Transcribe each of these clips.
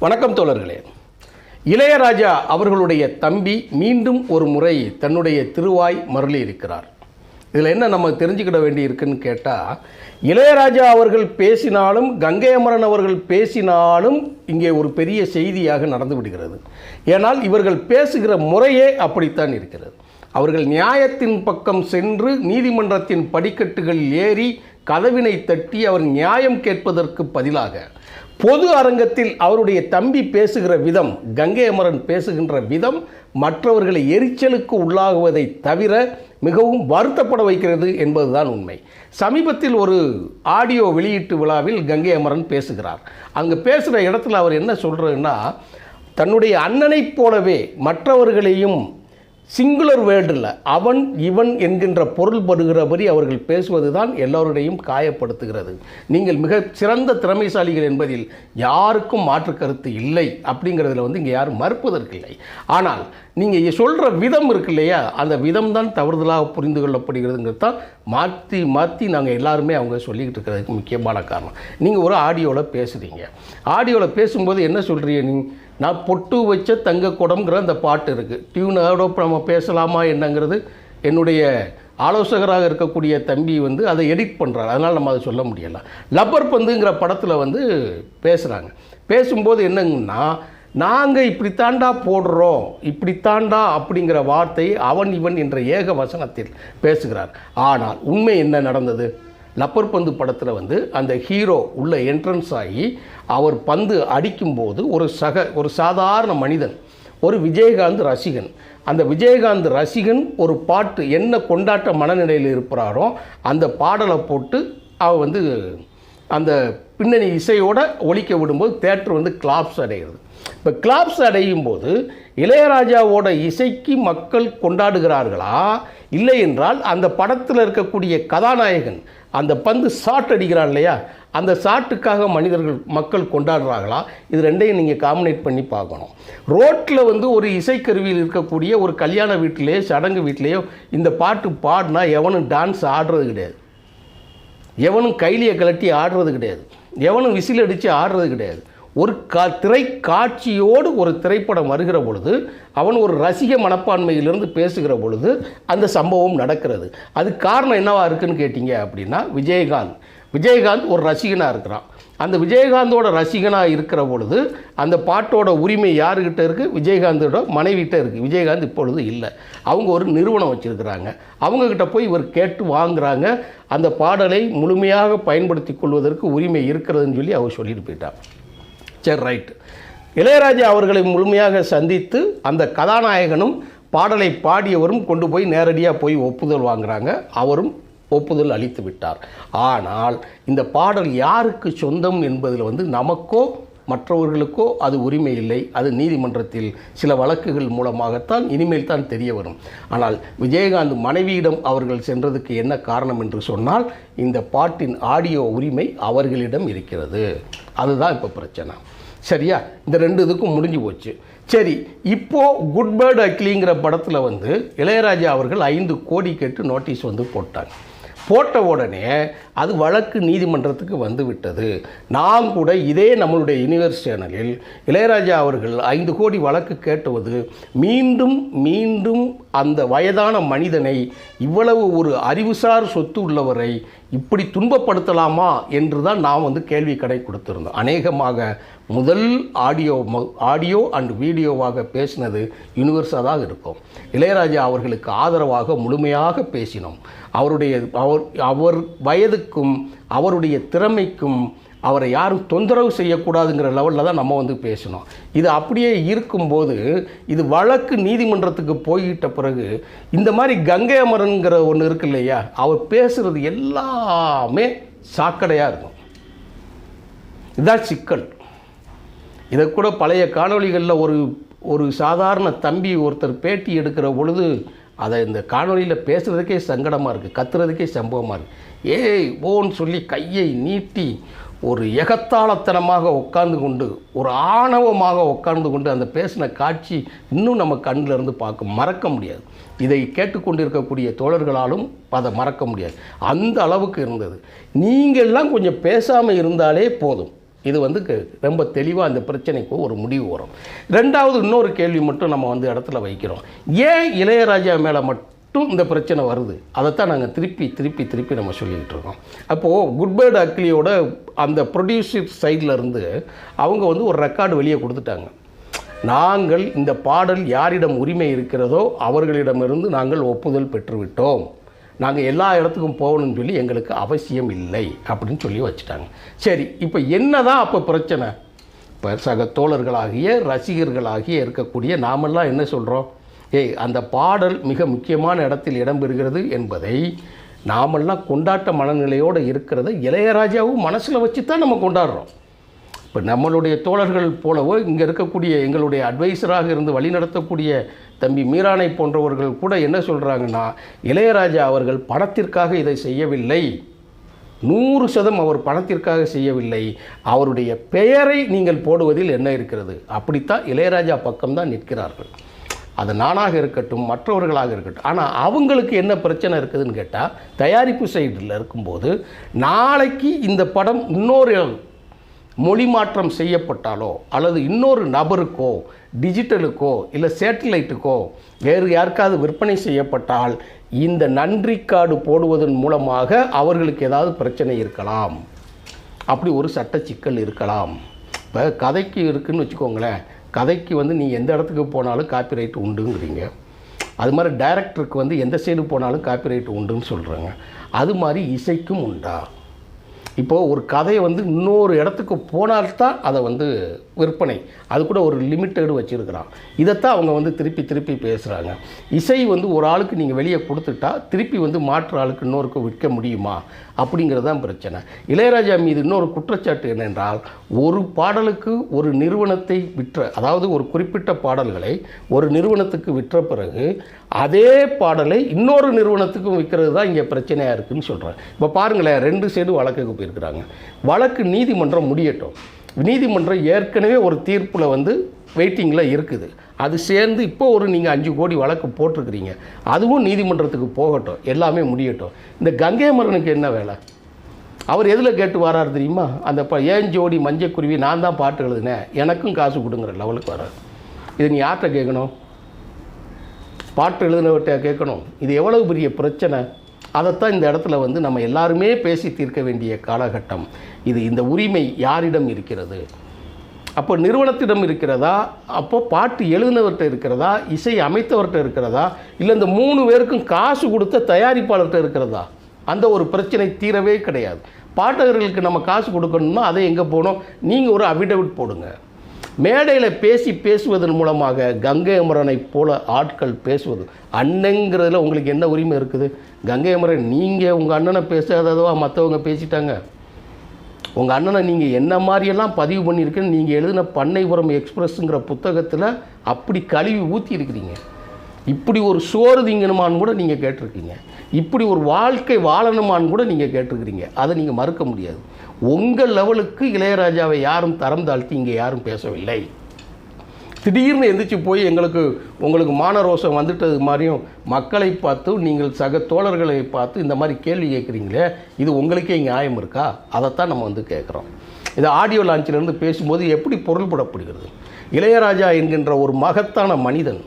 வணக்கம் தோழர்களே. இளையராஜா அவர்களுடைய தம்பி மீண்டும் ஒரு முறை தன்னுடைய திருவாய் மருளி இருக்கிறார். இதில் என்ன நம்ம தெரிஞ்சுக்கிட வேண்டி இருக்குன்னு கேட்டால் இளையராஜா அவர்கள் பேசினாலும் கங்கை அமரன் அவர்கள் பேசினாலும் இங்கே ஒரு பெரிய செய்தியாக நடந்து விடுகிறது. ஏனால் இவர்கள் பேசுகிற முறையே அப்படித்தான் இருக்கிறது. அவர்கள் நியாயத்தின் பக்கம் சென்று நீதிமன்றத்தின் படிக்கட்டுகளில் ஏறி கதவினை தட்டி அவர் நியாயம் கேட்பதற்கு பதிலாக பொது அரங்கத்தில் அவருடைய தம்பி பேசுகிற விதம் கங்கை அமரன் பேசுகின்ற விதம் மற்றவர்களை எரிச்சலுக்கு உள்ளாகுவதை தவிர மிகவும் வருத்தப்பட வைக்கிறது என்பதுதான் உண்மை. சமீபத்தில் ஒரு ஆடியோ வெளியீட்டு விழாவில் கங்கை அமரன் பேசுகிறார். அங்கே பேசுகிற இடத்துல அவர் என்ன சொல்கிறதுன்னா தன்னுடைய அண்ணனைப் போலவே மற்றவர்களையும் சிங்குலர் வேர்டில் அவன் இவன் என்கின்ற பொருள் படுகிறபடி அவர்கள் பேசுவது தான் எல்லோருடையும் காயப்படுத்துகிறது. நீங்கள் மிக சிறந்த திறமைசாலிகள் என்பதில் யாருக்கும் மாற்று கருத்து இல்லை அப்படிங்கிறதுல வந்து இங்கே யாரும் மறுப்பதற்கில்லை ஆனால் நீங்கள் சொல்கிற விதம் இருக்கு இல்லையா? அந்த விதம் தான் தவறுதலாக புரிந்து கொள்ளப்படுகிறதுங்கிறது தான் மாற்றி மாற்றி நாங்கள் எல்லாருமே அவங்க சொல்லிக்கிட்டு இருக்கிறதுக்கு முக்கியமான காரணம். நீங்கள் ஒரு ஆடியோவில் பேசுகிறீங்க ஆடியோவில் பேசும்போது என்ன சொல்கிறீங்க நீ? நான் பொட்டு வச்ச தங்க குடம்ங்கிற அந்த பாட்டு இருக்குது டியூனோட நம்ம பேசலாமா என்னங்கிறது என்னுடைய ஆலோசகராக இருக்கக்கூடிய தம்பி வந்து அதை எடிட் பண்ணுறாரு அதனால் நம்ம அதை சொல்ல முடியலை. லப்பர் பந்துங்கிற படத்தில் வந்து பேசுகிறாங்க பேசும்போது என்னங்கன்னா நாங்கள் இப்படித்தாண்டா போடுறோம் இப்படித்தாண்டா அப்படிங்கிற வார்த்தை அவன் இவன் என்ற ஏக வசனத்தில் பேசுகிறார். ஆனால் உண்மை என்ன நடந்தது? லப்பர் பந்து படத்தில் வந்து அந்த ஹீரோ உள்ள என்ட்ரன்ஸ் ஆகி அவர் பந்து அடிக்கும்போது ஒரு சக ஒரு சாதாரண மனிதன் ஒரு விஜயகாந்த் ரசிகன். அந்த விஜயகாந்த் ரசிகன் ஒரு பாட்டு என்ன கொண்டாட்ட மனநிலையில் இருக்கிறாரோ அந்த பாடலை போட்டு அவ வந்து அந்த பின்னணி இசையோட ஒழிக்க விடும்போது தேட்டர் வந்து கிளாப்ஸ் அடைகிறது. இப்போ கிளாப்ஸ் அடையும் போது இளையராஜாவோட இசைக்கு மக்கள் கொண்டாடுகிறார்களா? இல்லை என்றால் அந்த படத்தில் இருக்கக்கூடிய கதாநாயகன் அந்த பந்து ஷாட் அடிக்கிறான் இல்லையா? அந்த ஷாட்டுக்காக மனிதர்கள் மக்கள் கொண்டாடுறாங்களா இது ரெண்டையும் நீங்கள் காமினேட் பண்ணி பார்க்கணும். ரோட்டில் வந்து ஒரு இசைக்கருவியில் இருக்கக்கூடிய ஒரு கல்யாண வீட்டிலேயோ சடங்கு வீட்டிலேயோ இந்த பாட்டு பாடினா எவனும் டான்ஸ் ஆடுறது கிடையாது. எவனும் கைலியை கலட்டி ஆடுறது கிடையாது. எவனும் விசில் அடித்து ஆடுறது கிடையாது. ஒரு கா திரை காட்சியோடு ஒரு திரைப்படம் வருகிற பொழுது அவன் ஒரு ரசிக மனப்பான்மையிலிருந்து பேசுகிற பொழுது அந்த சம்பவம் நடக்கிறது. அது காரணம் என்னவா இருக்குன்னு கேட்டிங்க அப்படின்னா விஜயகாந்த். விஜயகாந்த் ஒரு ரசிகனாக இருக்கிறான். அந்த விஜயகாந்தோட ரசிகனாக இருக்கிற பொழுது அந்த பாட்டோட உரிமை யாருக்கிட்ட இருக்குது விஜயகாந்தோட மனைவிகிட்ட இருக்குது விஜயகாந்த் இப்பொழுது இல்லை. அவங்க ஒரு நிறுவனம் வச்சுருக்கிறாங்க. அவங்கக்கிட்ட போய் இவர் கேட்டு வாங்குறாங்க. அந்த பாடலை முழுமையாக பயன்படுத்தி கொள்வதற்கு உரிமை இருக்கிறதுன்னு சொல்லி அவர் சொல்லிட்டு போயிட்டார். சரி ரைட் இளையராஜா அவர்களை முழுமையாக சந்தித்து அந்த கதாநாயகனும் பாடலை பாடியவரும் கொண்டு போய் நேரடியாக போய் ஒப்புதல் வாங்குறாங்க. அவரும் ஒப்புதல் அளித்து விட்டார். ஆனால் இந்த பாடல் யாருக்கு சொந்தம் என்பதில் வந்து நமக்கோ மற்றவர்களுக்கோ அது உரிமை இல்லை. அது நீதிமன்றத்தில் சில வழக்குகள் மூலமாகத்தான் இனிமேல் தான் தெரிய வரும். ஆனால் விஜயகாந்த் மனைவியிடம் அவர்கள் சென்றதுக்கு என்ன காரணம் என்று சொன்னால் இந்த பாட்டின் ஆடியோ உரிமை அவர்களிடம் இருக்கிறது. அதுதான் இப்போ பிரச்சனை. சரியா? இந்த ரெண்டு இதுக்கும் முடிஞ்சு போச்சு. சரி இப்போ குட் பேர்டு அக்லிங்கிற படத்தில் வந்து இளையராஜா அவர்கள் ஐந்து கோடி கேட்டு நோட்டீஸ் வந்து போட்டாங்க. போட்ட உடனே அது வழக்கு நீதிமன்றத்துக்கு வந்துவிட்டது. நாம் கூட இதே நம்மளுடைய யூனிவர்ஸ் சேனலில் இளையராஜா அவர்கள் ஐந்து கோடி வழக்கு கேட்டுவது மீண்டும் மீண்டும் அந்த வயதான மனிதனை இவ்வளவு ஒரு அறிவுசார் சொத்து உள்ளவரை இப்படி துன்பப்படுத்தலாமா என்று தான் நாம் வந்து கேள்வி கடை கொடுத்துருந்தோம். அநேகமாக முதல் ஆடியோ ஆடியோ அண்ட் வீடியோவாக பேசினது யூனிவர்ஸாக தான் இருக்கும். இளையராஜா அவர்களுக்கு ஆதரவாக முழுமையாக பேசினோம். அவருடைய அவர் அவர் வயதுக்கும் அவருடைய திறமைக்கும் அவரை யாரும் தொந்தரவு செய்யக்கூடாதுங்கிற லெவலில் தான் நம்ம வந்து பேசணும் இது அப்படியே இருக்கும்போது இது வழக்கு நீதிமன்றத்துக்கு போய்கிட்ட பிறகு இந்த மாதிரி கங்கை அமரன்கிற ஒன்று இருக்கு இல்லையா அவர் பேசுகிறது எல்லாமே சாக்கடையாக இருக்கும். இதுதான் சிக்கல். இதை கூட பழைய காணொளிகளில் ஒரு ஒரு சாதாரண தம்பி ஒருத்தர் பேட்டி எடுக்கிற பொழுது அதை இந்த காணொளியில் பேசுகிறதுக்கே சங்கடமாக இருக்குது கத்துறதுக்கே சம்பவமாக இருக்குது ஏய் ஓன்னு சொல்லி கையை நீட்டி ஒரு எகத்தாளத்தனமாக உட்கார்ந்து கொண்டு ஒரு ஆணவமாக உட்கார்ந்து கொண்டு அந்த பேசின காட்சி இன்னும் நம்ம கண்ணில் இருந்து பார்க்க மறக்க முடியாது. இதை கேட்டுக்கொண்டிருக்கக்கூடிய தோழர்களாலும் அதை மறக்க முடியாது. அந்த அளவுக்கு இருந்தது. நீங்கள்லாம் கொஞ்சம் பேசாமல் இருந்தாலே போதும். இது வந்து க- ரொம்ப தெளிவாக அந்த பிரச்சனைக்கு ஒரு முடிவு வரும். ரெண்டாவது இன்னொரு கேள்வி மட்டும் நம்ம வந்து இடத்துல வைக்கிறோம். ஏன் இளையராஜா மேலே மட்டும் இந்த பிரச்சனை வருது? அதைத்தான் நாங்கள் திருப்பி திருப்பி திருப்பி நம்ம சொல்லிக்கிட்டு இருக்கோம். அப்போது குட்பேர்ட் அக்லியோட அந்த ப்ரொடியூசர் சைடில் இருந்து அவங்க வந்து ஒரு ரெக்கார்டு வெளியே கொடுத்துட்டாங்க. நாங்கள் இந்த பாடல் யாரிடம் உரிமை இருக்கிறதோ அவர்களிடமிருந்து நாங்கள் ஒப்புதல் பெற்றுவிட்டோம். நாங்கள் எல்லா இடத்துக்கும் போகணும்னு சொல்லி எங்களுக்கு அவசியம் இல்லை அப்படின்னு சொல்லி வச்சுட்டாங்க. சரி இப்போ என்ன தான் அப்போ பிரச்சனை? இப்போ சக தோழர்களாகிய ரசிகர்களாகிய இருக்கக்கூடிய நாமெல்லாம் என்ன சொல்கிறோம் ஏய் அந்த பாடல் மிக முக்கியமான இடத்தில் இடம்பெறுகிறது என்பதை நாமெல்லாம் கொண்டாட்ட மனநிலையோடு இருக்கிறத இளையராஜாவும் மனசில் வச்சு தான் நம்ம கொண்டாடுறோம். இப்போ நம்மளுடைய தோழர்கள் போலவோ இங்கே இருக்கக்கூடிய எங்களுடைய அட்வைசராக இருந்து வழிநடத்தக்கூடிய தம்பி மீரானை போன்றவர்கள் கூட என்ன சொல்கிறாங்கன்னா இளையராஜா அவர்கள் பணத்திற்காக இதை செய்யவில்லை. நூறு சதம் அவர் பணத்திற்காக செய்யவில்லை. அவருடைய பெயரை நீங்கள் போடுவதில் என்ன இருக்கிறது? அப்படித்தான் இளையராஜா பக்கம்தான் நிற்கிறார்கள். அது நானாக இருக்கட்டும் மற்றவர்களாக இருக்கட்டும். ஆனால் அவங்களுக்கு என்ன பிரச்சனை இருக்குதுன்னு கேட்டால் தயாரிப்பு சைடில் இருக்கும்போது நாளைக்கு இந்த படம் இன்னொரு மொழி மாற்றம் செய்யப்பட்டாலோ அல்லது இன்னொரு நபருக்கோ டிஜிட்டலுக்கோ இல்லை சேட்டலைட்டுக்கோ வேறு யாருக்காவது விற்பனை செய்யப்பட்டால் இந்த நன்றி கார்டு போடுவதன் மூலமாக அவர்களுக்கு ஏதாவது பிரச்சனை இருக்கலாம். அப்படி ஒரு சட்ட சிக்கல் இருக்கலாம். இப்போ கதைக்கு இருக்குதுன்னு வச்சுக்கோங்களேன். கதைக்கு வந்து நீ எந்த இடத்துக்கு போனாலும் காப்பிரைட் உண்டுங்கிறீங்க. அது மாதிரி டைரக்டருக்கு வந்து எந்த சைடு போனாலும் காப்பிரைட் உண்டுன்னு சொல்கிறாங்க அது மாதிரி இசைக்கும் உண்டா? இப்போது ஒரு கதையை வந்து இன்னொரு இடத்துக்கு போனால்தான் அதை வந்து விற்பனை. அது கூட ஒரு லிமிட்டடு வச்சுருக்கிறான். இதைத்தான் அவங்க வந்து திருப்பி திருப்பி பேசுகிறாங்க இசை வந்து ஒரு ஆளுக்கு நீங்கள் வெளியே கொடுத்துட்டா திருப்பி வந்து மாற்று ஆளுக்கு இன்னொருக்கு விற்க முடியுமா? அப்படிங்கிறது தான் பிரச்சனை. இளையராஜா மீது இன்னொரு குற்றச்சாட்டு என்னென்றால் ஒரு பாடலுக்கு ஒரு நிறுவனத்தை விற்ற அதாவது ஒரு குறிப்பிட்ட பாடல்களை ஒரு நிறுவனத்துக்கு விற்ற பிறகு அதே பாடலை இன்னொரு நிறுவனத்துக்கும் விற்கிறது தான் இங்கே பிரச்சனையாக இருக்குதுன்னு சொல்கிறேன் இப்போ பாருங்களேன் ரெண்டு சைடு வழக்குக்கு போயிருக்கிறாங்க. வழக்கு நீதிமன்றம் முடியட்டும். நீதிமன்றம் ஏற்கனவே ஒரு தீர்ப்பில் வந்து வெயிட்டிங்கில் இருக்குது. அது சேர்ந்து இப்போ ஒரு நீங்கள் அஞ்சு கோடி வழக்கு போட்டிருக்கிறீங்க. அதுவும் நீதிமன்றத்துக்கு போகட்டும். எல்லாமே முடியட்டும். இந்த கங்கை மரனுக்கு என்ன வேலை? அவர் எதில் கேட்டு வராரு தெரியுமா? அந்த ப ஏன் ஜோடி மஞ்சக்குருவி நான் தான் பாட்டு எழுதுனேன். எனக்கும் காசு கொடுங்குற லெவலுக்கு வராது இது நீ யார்கிட்ட கேட்கணும்? பாட்டு எழுதினவர்கிட்ட கேட்கணும். இது எவ்வளவு பெரிய பிரச்சனை? அதைத்தான் இந்த இடத்துல வந்து நம்ம எல்லாருமே பேசி தீர்க்க வேண்டிய காலகட்டம். இது இந்த உரிமை யாரிடம் இருக்கிறது? அப்போ நிறுவனத்திடம் இருக்கிறதா? அப்போ பாட்டு எழுதினவர்கிட்ட இருக்கிறதா? இசை அமைத்தவர்கிட்ட இருக்கிறதா? இல்லை இந்த மூணு பேருக்கும் காசு கொடுத்த தயாரிப்பாளர்கிட்ட இருக்கிறதா? அந்த ஒரு பிரச்சனை தீரவே கிடையாது. பாட்டகர்களுக்கு நம்ம காசு கொடுக்கணும்னா அதை எங்கே போகணும்? நீங்கள் ஒரு அபிடவிட் போடுங்க. மேடையில் பேசி பேசுவதன் மூலமாக கங்கை அமரனை போல ஆட்கள் பேசுவது. அண்ணங்கிறதுல உங்களுக்கு என்ன உரிமை இருக்குது? கங்கை அமரன் நீங்கள் உங்கள் அண்ணனை பேசாததோ மற்றவங்க பேசிட்டாங்க? உங்கள் அண்ணனை நீங்கள் என்ன மாதிரியெல்லாம் பதிவு பண்ணியிருக்கேன்னு நீங்கள் எழுதின பண்ணைபுரம் எக்ஸ்பிரஸ்ங்கிற புத்தகத்தில் அப்படி கழுவி ஊற்றி இருக்கிறீங்க. இப்படி ஒரு சோறு திங்கணுமான்னு கூட நீங்கள் கேட்டிருக்கீங்க. இப்படி ஒரு வாழ்க்கை வாழணுமான்னு கூட நீங்கள் கேட்டிருக்கிறீங்க. அதை நீங்கள் மறுக்க முடியாது. உங்கள் லெவலுக்கு இளையராஜாவை யாரும் தரம் தாழ்த்தி இங்கே யாரும் பேசவில்லை. திடீர்னு எந்திரிச்சு போய் எங்களுக்கு உங்களுக்கு மானரோசம் வந்துட்டது மாதிரியும் மக்களை பார்த்து நீங்கள் சக தோழர்களை பார்த்து இந்த மாதிரி கேள்வி கேட்குறீங்களே இது உங்களுக்கே நியாயம் இருக்கா? அதைத்தான் நம்ம வந்து கேட்குறோம். இது ஆடியோ லான்ச்சிலேருந்து பேசும்போது எப்படி பொருள்படப்படுகிறது? இளையராஜா என்கின்ற ஒரு மகத்தான மனிதன்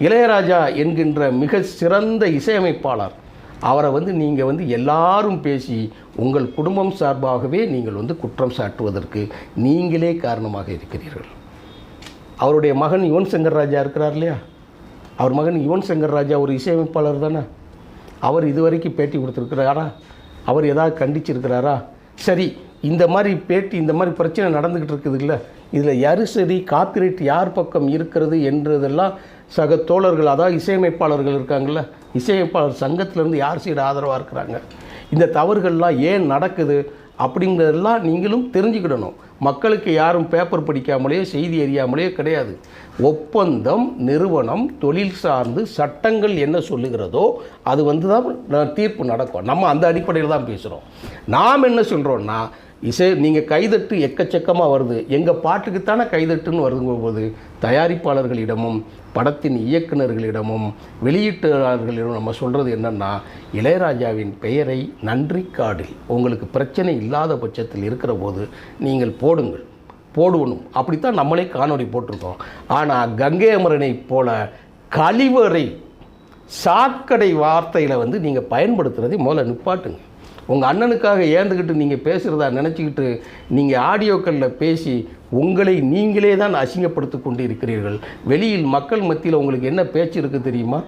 இளையராஜா என்கின்ற மிக சிறந்த இசையமைப்பாளர் அவரை வந்து நீங்கள் வந்து எல்லாரும் பேசி உங்கள் குடும்பம் சார்பாகவே நீங்கள் வந்து குற்றம் சாட்டுவதற்கு நீங்களே காரணமாக இருக்கிறீர்கள். அவருடைய மகன் யுவன் சங்கர் ராஜா இருக்கிறார் இல்லையா? அவர் மகன் யுவன் சங்கர் ராஜா ஒரு இசையமைப்பாளர் தானே? அவர் இதுவரைக்கும் பேட்டி கொடுத்துருக்கிறாரா? அவர் ஏதாவது கண்டிச்சிருக்கிறாரா? சரி இந்த மாதிரி பேட்டி இந்த மாதிரி பிரச்சனை நடந்துக்கிட்டு இருக்குது இல்லை. இதில் யாரு சரி காப்பிரைட் யார் பக்கம் இருக்கிறது என்றதெல்லாம் சக தோழர்கள் அதாவது இசையமைப்பாளர்கள் இருக்காங்கள்ல இசையமைப்பாளர் சங்கத்திலேருந்து யார் சைடு ஆதரவாக இருக்கிறாங்க? இந்த தவறுகள்லாம் ஏன் நடக்குது? அப்படிங்கிறதெல்லாம் நீங்களும் தெரிஞ்சுக்கிடணும். மக்களுக்கு யாரும் பேப்பர் படிக்காமலேயோ செய்தி அறியாமலேயோ கிடையாது. ஒப்பந்தம் நிறுவனம் தொழில் சார்ந்து சட்டங்கள் என்ன சொல்லுகிறதோ அது வந்து தான் தீர்ப்பு நடக்கும். நம்ம அந்த அடிப்படையில் தான் பேசுகிறோம் நாம் என்ன சொல்கிறோன்னா இசை நீங்கள் கைதட்டு எக்கச்சக்கமாக வருது. எங்கள் பாட்டுக்குத்தானே கைதட்டுன்னு வருதுங்கும்போது தயாரிப்பாளர்களிடமும் படத்தின் இயக்குனர்களிடமும் வெளியீட்டாளர்களிடம் நம்ம சொல்கிறது என்னென்னா இளையராஜாவின் பெயரை நன்றி காடில் உங்களுக்கு பிரச்சனை இல்லாத பட்சத்தில் இருக்கிற போது நீங்கள் போடுங்கள். போடுவணும். அப்படித்தான் நம்மளே காணொலி போட்டிருக்கோம். ஆனால் கங்கை அமரனை போல கழிவறை சாக்கடை வார்த்தையில் வந்து நீங்கள் பயன்படுத்துகிறதை முதல்ல நிப்பாட்டுங்க. உங்கள் அண்ணனுக்காக ஏந்துக்கிட்டு நீங்கள் பேசுகிறதா நினச்சிக்கிட்டு நீங்கள் ஆடியோக்களில் பேசி உங்களை நீங்களே தான் அசிங்கப்படுத்தி கொண்டு இருக்கிறீர்கள் வெளியில் மக்கள் மத்தியில் உங்களுக்கு என்ன பேச்சு இருக்குது தெரியுமா?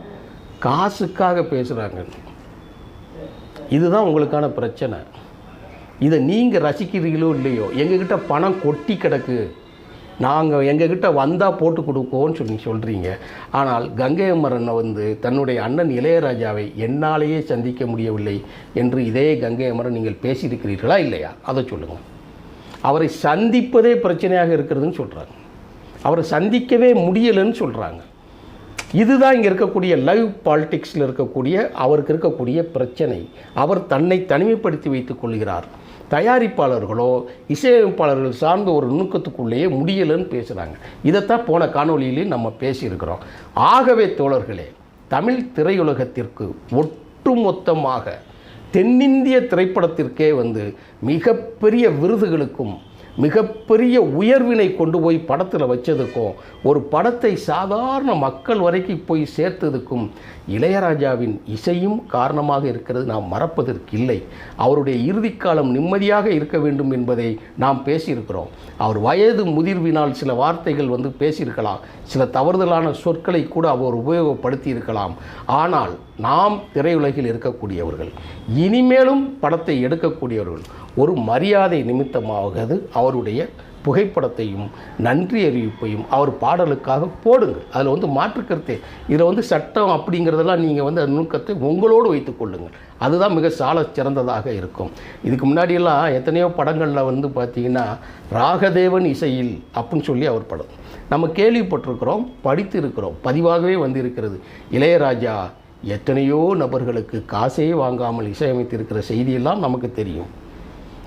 காசுக்காக பேசுகிறாங்க இதுதான் உங்களுக்கான பிரச்சனை. இதை நீங்கள் ரசிக்கிறீங்களோ இல்லையோ எங்ககிட்ட பணம் கொட்டி கிடக்கு. நாங்கள் எங்ககிட்ட வந்தால் போட்டு கொடுப்போம்னு சொல்லி சொல்கிறீங்க ஆனால் கங்கை அமரனை வந்து தன்னுடைய அண்ணன் இளையராஜாவை என்னாலேயே சந்திக்க முடியவில்லை என்று இதே கங்கை அமரன் நீங்கள் பேசியிருக்கிறீர்களா இல்லையா? அதை சொல்லுங்கள் அவரை சந்திப்பதே பிரச்சனையாக இருக்கிறதுன்னு சொல்கிறாங்க அவரை சந்திக்கவே முடியலைன்னு சொல்கிறாங்க இதுதான் இங்கே இருக்கக்கூடிய லைவ் பாலிடிக்ஸில் இருக்கக்கூடிய அவருக்கு இருக்கக்கூடிய பிரச்சனை. அவர் தன்னை தனிமைப்படுத்தி வைத்துக் கொள்கிறார். தயாரிப்பாளர்களோ இசையமைப்பாளர்கள் சார்ந்த ஒரு நுணுக்கத்துக்குள்ளேயே முடியலைன்னு பேசுகிறாங்க இதைத்தான் போன காணொலியிலையும் நம்ம பேசியிருக்கிறோம். ஆகவே தோழர்களே தமிழ் திரையுலகத்திற்கு ஒட்டுமொத்தமாக தென்னிந்திய திரைப்படத்திற்கே வந்து மிகப்பெரிய விருதுகளுக்கும் மிகப்பெரிய உயர்வினை கொண்டு போய் படத்தில் வச்சதுக்கும் ஒரு படத்தை சாதாரண மக்கள் வரைக்கும் போய் சேர்த்ததுக்கும் இளையராஜாவின் இசையும் காரணமாக இருக்கிறது நாம் மறப்பதற்கு இல்லை அவருடைய இறுதிக்காலம் நிம்மதியாக இருக்க வேண்டும் என்பதை நாம் பேசியிருக்கிறோம். அவர் வயது முதிர்வினால் சில வார்த்தைகள் வந்து பேசியிருக்கலாம். சில தவறுதலான சொற்களை கூட அவர் உபயோகப்படுத்தி இருக்கலாம் ஆனால் நாம் திரையுலகில் இருக்கக்கூடியவர்கள் இனிமேலும் படத்தை எடுக்கக்கூடியவர்கள் ஒரு மரியாதை நிமித்தமாவது அவருடைய புகைப்படத்தையும் நன்றி அறிவிப்பையும் அவர் பாடலுக்காக போடுங்க அதில் வந்து மாற்றுக்கருத்தே இதில் வந்து சட்டம் அப்படிங்கிறதெல்லாம் நீங்கள் வந்து அந்த நுணுக்கத்தை உங்களோடு வைத்துக்கொள்ளுங்கள் அதுதான் மிக சால சிறந்ததாக இருக்கும். இதுக்கு முன்னாடியெல்லாம் எத்தனையோ படங்களில் வந்து பார்த்தீங்கன்னா ராகதேவன் இசையில் அப்படின்னு சொல்லி அவர் படம். நம்ம கேள்விப்பட்டிருக்கிறோம் படித்து இருக்கிறோம் பதிவாகவே வந்து இருக்கிறது இளையராஜா எத்தனையோ நபர்களுக்கு காசே வாங்காமல் இசையமைத்திருக்கிற செய்தியெல்லாம் நமக்கு தெரியும்.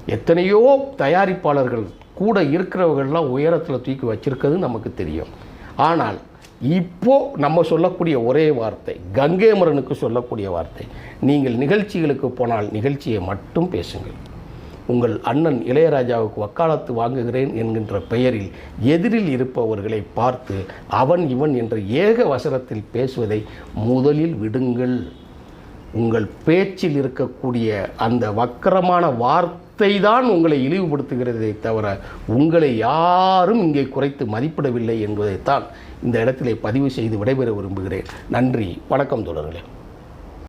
எத்தனையோ தயாரிப்பாளர்கள் கூட இருக்கிறவர்கள்லாம் உயரத்தில் தூக்கி வச்சிருக்கிறது நமக்கு தெரியும். ஆனால் இப்போது நம்ம சொல்லக்கூடிய ஒரே வார்த்தை கங்கேமரனுக்கு சொல்லக்கூடிய வார்த்தை நீங்கள் நிகழ்ச்சிகளுக்கு போனால் நிகழ்ச்சியை மட்டும் பேசுங்கள். உங்கள் அண்ணன் இளையராஜாவுக்கு வக்காலத்து வாங்குகிறேன் என்கின்ற பெயரில் எதிரில் இருப்பவர்களை பார்த்து அவன் இவன் என்ற ஏக வசனத்தில் பேசுவதை முதலில் விடுங்கள். உங்கள் பேச்சில் இருக்கக்கூடிய அந்த வக்கரமான வார்த்தை தான் உங்களை இழிவுபடுத்துகிறதை தவிர உங்களை யாரும் இங்கே குறைத்து மதிப்பிடவில்லை என்பதைத்தான் இந்த இடத்திலே பதிவு செய்து விடைபெற விரும்புகிறேன். நன்றி. வணக்கம் தொடர்களே